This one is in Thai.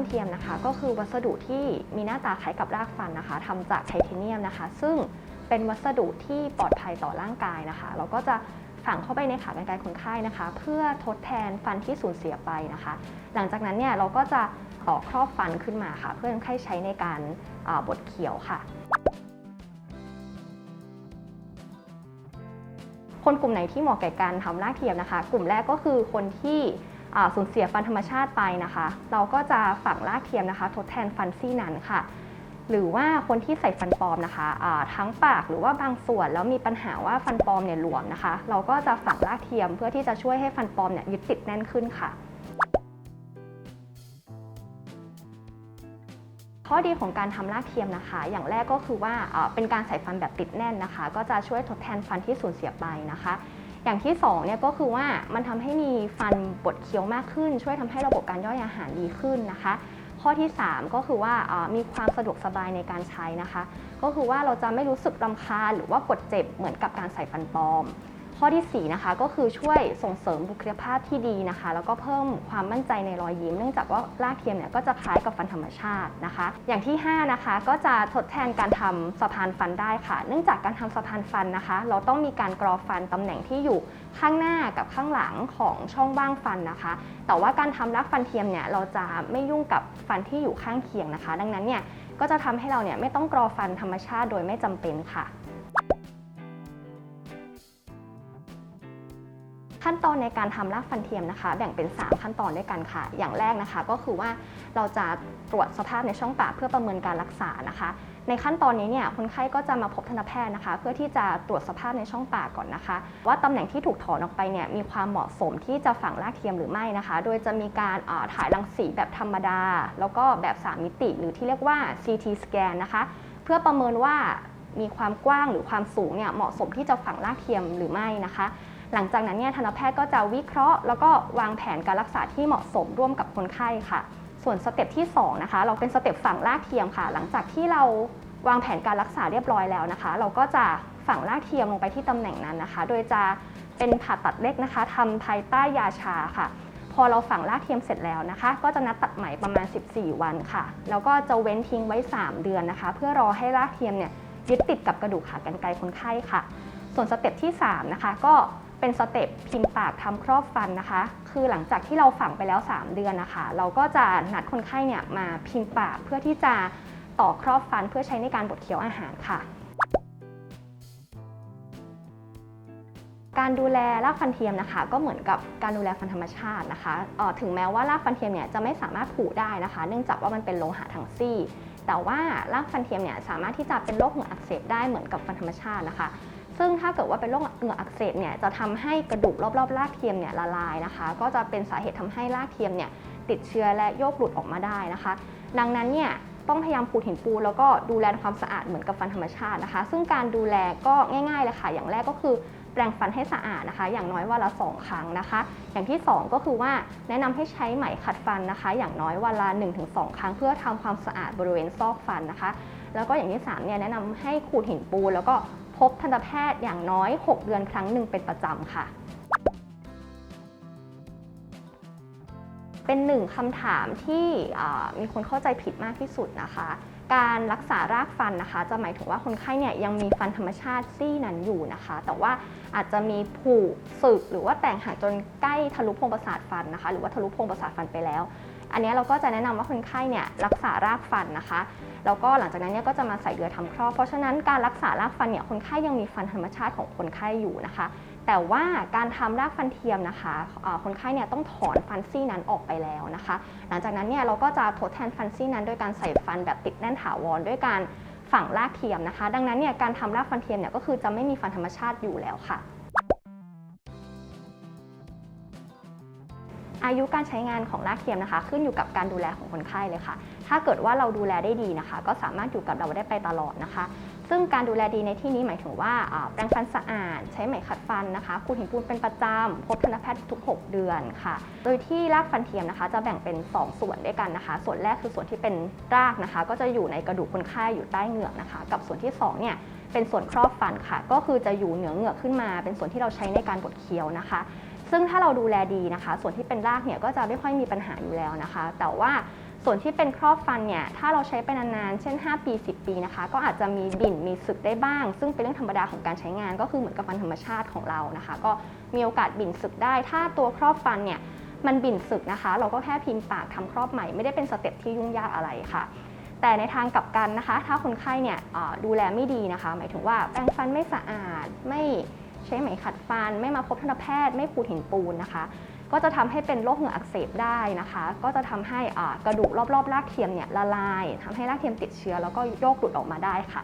ฟันเทียมนะคะ ก็คือวัสดุที่มีหน้าตาคล้ายกับรากฟันนะคะทำจากไทเทเนียมนะคะ ซึ่งเป็นวัสดุที่ปลอดภัยต่อร่างกายนะคะ เราก็จะฝังเข้าไปในขากรรไกรคนไข้นะคะ เพื่อทดแทนฟันที่สูญเสียไปนะคะ หลังจากนั้นเนี่ยเราก็จะต่อครอบฟันขึ้นมาค่ะ เพื่อคนไข้ใช้ในการบดเขียวค่ะ คนกลุ่มไหนที่เหมาะแก่การทำรากเทียมนะคะ กลุ่มแรกก็คือคนที่ สูญเสียฟันธรรมชาติไปนะคะ เราก็จะฝังรากเทียมนะคะ ทดแทนฟันซี่นั้นค่ะ หรือว่าคนที่ใส่ฟันปลอมนะคะทั้งปากหรือว่าบางส่วนแล้วมีปัญหาว่าฟันปลอมเนี่ยหลวมนะคะ เราก็จะฝังรากเทียมเพื่อที่จะช่วยให้ฟันปลอมเนี่ยยึดติดแน่นขึ้นค่ะข้อดีของการทำรากเทียมนะคะ อย่างแรกก็คือว่าเป็นการใส่ฟันแบบติดแน่นนะคะ ก็จะช่วยทดแทนฟันที่สูญเสียไปนะคะ อย่างที่สองเนี่ยก็คือว่ามันทำให้มีฟันบดเคี้ยวมากขึ้น ช่วยทำให้ระบบการย่อยอาหารดีขึ้นนะคะ ข้อที่ 3 ก็คือว่ามีความสะดวกสบายในการใช้นะคะ ก็คือว่าเราจะไม่รู้สึกรำคาญหรือว่าปวดเจ็บเหมือนกับการใส่ฟันปลอม ข้อที่ 4 นะคะก็คือช่วยส่งเสริมบุคลิกภาพที่ดีนะคะ แล้วก็เพิ่มความมั่นใจในรอยยิ้ม เนื่องจากว่ารากเทียมเนี่ยก็จะคล้ายกับฟันธรรมชาตินะคะ อย่างที่ 5 นะคะ ก็จะทดแทนการทำสะพานฟันได้ค่ะ เนื่องจากการทำสะพานฟันนะคะ เราต้องมีการกรอฟันตำแหน่งที่อยู่ข้างหน้ากับข้างหลังของช่องว่างฟันนะคะ แต่ว่าการทำรากฟันเทียมเนี่ยเราจะไม่ยุ่งกับฟันที่อยู่ข้างเคียงนะคะ ดังนั้นเนี่ยก็จะทำให้เราเนี่ยไม่ต้องกรอฟันธรรมชาติโดยไม่จำเป็นค่ะ ขั้นตอนในการทำรากฟันเทียมนะคะ แบ่งเป็น 3 ขั้นตอนด้วยกันค่ะ อย่างแรกนะคะ ก็คือว่าเราจะตรวจสภาพในช่องปากเพื่อประเมินการรักษานะคะ ในขั้นตอนนี้เนี่ยคนไข้ก็จะมาพบทันตแพทย์นะคะ เพื่อที่จะตรวจสภาพในช่องปากก่อนนะคะ ว่าตำแหน่งที่ถูกถอนออกไปเนี่ยมีความเหมาะสมที่จะฝังรากเทียมหรือไม่นะคะ โดยจะมีการาถ่ายรังสีแบบธรรมดา แล้วก็แบบ 3 มิติ หรือที่เรียกว่า CT scan นะคะ เพื่อประเมินว่ามีความกว้างหรือความสูงเนี่ยเหมาะสมที่จะฝังรากเทียมหรือไม่นะคะ หลังจากนั้นเนี่ยทันตแพทย์ก็จะวิเคราะห์ แล้วก็วางแผนการรักษาที่เหมาะสมร่วมกับคนไข้ค่ะ ส่วนสเต็ปที่2นะคะเราเป็นสเต็ปฝังรากเทียมค่ะ หลังจากที่เราวางแผนการรักษาเรียบร้อยแล้วนะคะ เราก็จะฝังรากเทียมลงไปที่ตำแหน่งนั้นนะคะ โดยจะเป็นผ่าตัดเล็กนะคะทำภายใต้ยาชาค่ะ พอเราฝังรากเทียมเสร็จแล้วนะคะ ก็จะนัดตัดไหมประมาณ 14 วันค่ะ แล้วก็จะเว้นทิ้งไว้ 3 เดือนนะคะ เพื่อรอให้รากเทียมเนี่ยยึดติดกับกระดูกขากรรไกรคนไข้ค่ะ ส่วนสเต็ปที่3นะคะก็ เป็นสเต็ปพิมพ์ปากทำครอบฟันนะคะ คือหลังจากที่เราฝังไปแล้ว 3 เดือนนะคะ เราก็จะนัดคนไข้เนี่ยมาพิมพ์ปากเพื่อที่จะต่อครอบฟันเพื่อใช้ในการบดเคี้ยวอาหารค่ะ การดูแลรากฟันเทียมนะคะ ก็เหมือนกับการดูแลฟันธรรมชาตินะคะเอ่อถึงแม้ว่ารากฟันเทียมเนี่ยจะไม่สามารถผุได้นะคะ เนื่องจากว่ามันเป็นโลหะทั้งซี่ แต่ว่ารากฟันเทียมเนี่ยสามารถที่จะเป็นโรคเหงื่ออักเสบได้เหมือนกับฟันธรรมชาตินะคะ ซึ่งถ้าเกิดว่าเป็นโรคเหงื่ออักเสบเนี่ยจะทำให้กระดูกรอบๆรากเทียมเนี่ยละลายนะคะ ก็จะเป็นสาเหตุทำให้รากเทียมเนี่ยติดเชื้อและโยกหลุดออกมาได้นะคะ ดังนั้นเนี่ยต้องพยายามขูดหินปูนแล้วก็ดูแลความสะอาดเหมือนกับฟันธรรมชาตินะคะ ซึ่งการดูแลก็ง่ายๆเลยค่ะ อย่างแรกก็คือแปรงฟันให้สะอาดนะคะ อย่างน้อยวันละ 2 ครั้งนะคะ อย่างที่ 2 ก็คือว่าแนะนำให้ใช้ไหมขัดฟันนะคะ อย่างน้อยวันละ 1-2 ครั้ง เพื่อทำความสะอาดบริเวณซอกฟันนะคะ แล้วก็อย่างที่3เนี่ยแนะนำให้ขูดหินปูนแล้วก็ พบทันตแพทย์อย่างน้อย 6 เดือนครั้งหนึ่งเป็นประจำค่ะ เป็นหนึ่งคำถามที่มีคนเข้าใจผิดมากที่สุดนะคะ การรักษารากฟันนะคะ จะหมายถึงว่าคนไข้เนี่ยยังมีฟันธรรมชาติซี่นั้นอยู่นะคะ แต่ว่าอาจจะมีผุสึกหรือว่าแตกหักจนใกล้ทะลุโพรงประสาทฟันนะคะ หรือว่าทะลุโพรงประสาทฟันไปแล้วอันนี้เราก็จะแนะนำว่าคนไข้เนี่ยรักษารากฟันนะคะ แล้วก็หลังจากนั้นเนี่ยก็จะมาใส่เกลือทำครอบ เพราะฉะนั้นการรักษารากฟันเนี่ยคนไข้ยังมีฟันธรรมชาติของคนไข้อยู่นะคะ แต่ว่าการทำรากฟันเทียมนะคะคนไข้เนี่ยต้องถอนฟันซี่นั้นออกไปแล้วนะคะ หลังจากนั้นเนี่ยเราก็จะทดแทนฟันซี่นั้นด้วยการใส่ฟันแบบติดแน่นถาวรด้วยการฝังรากเทียมนะคะ ดังนั้นเนี่ยการทำรากฟันเทียมเนี่ยก็คือจะไม่มีฟันธรรมชาติอยู่แล้วค่ะ อายุการใช้งานของรากเทียมนะคะ ขึ้นอยู่กับการดูแลของคนไข้เลยค่ะ ถ้าเกิดว่าเราดูแลได้ดีนะคะ ก็สามารถอยู่กับเราได้ไปตลอดนะคะ ซึ่งการดูแลดีในที่นี้หมายถึงว่าแปรงฟันสะอาด ใช้ไหมขัดฟันนะคะขูดหินปูนเป็นประจำพบทันตแพทย์ทุกๆเดือนค่ะ โดยที่รากฟันเทียมนะคะ จะแบ่งเป็น 2 ส่วนด้วยกันนะคะ ส่วนแรกคือส่วนที่เป็นรากนะคะ ก็จะอยู่ในกระดูกคนไข้อยู่ใต้เหงือกนะคะ กับส่วนที่สองเนี่ยเป็นส่วนครอบฟันค่ะ ก็คือจะอยู่เหนือเหงือกขึ้นมา เป็นส่วนที่เราใช้ในการบดเคี้ยวนะคะ ซึ่งถ้าเราดูแลดีนะคะ ส่วนที่เป็นรากเนี่ยก็จะไม่ค่อยมีปัญหาอยู่แล้วนะคะ แต่ว่าส่วนที่เป็นครอบฟันเนี่ยถ้าเราใช้ไปนานๆ เช่น 5 ปี 10 ปีนะคะ ก็อาจจะมีบิ่นมีสึกได้บ้าง ซึ่งเป็นเรื่องธรรมดาของการใช้งาน ก็คือเหมือนกับฟันธรรมชาติของเรานะคะ ก็มีโอกาสบิ่นสึกได้ ถ้าตัวครอบฟันเนี่ยมันบิ่นสึกนะคะ เราก็แค่พิมพ์ปากทำครอบใหม่ไม่ได้เป็นสเต็ปที่ยุ่งยากอะไรค่ะ แต่ในทางกลับกันนะคะ ถ้าคนไข้เนี่ยดูแลไม่ดีนะคะ หมายถึงว่าแปรงฟันไม่สะอาดไม่ ใช้ไหมขัดฟัน ไม่มาพบทันตแพทย์ ไม่ขูดหินปูนนะคะ ก็จะทำให้เป็นโรคเหงื่ออักเสบได้นะคะ ก็จะทำให้อ่ากระดูกรอบๆรากเทียมเนี่ยละลายทำให้รากเทียมติดเชื้อแล้วก็โยกหลุดออกมาได้ค่ะ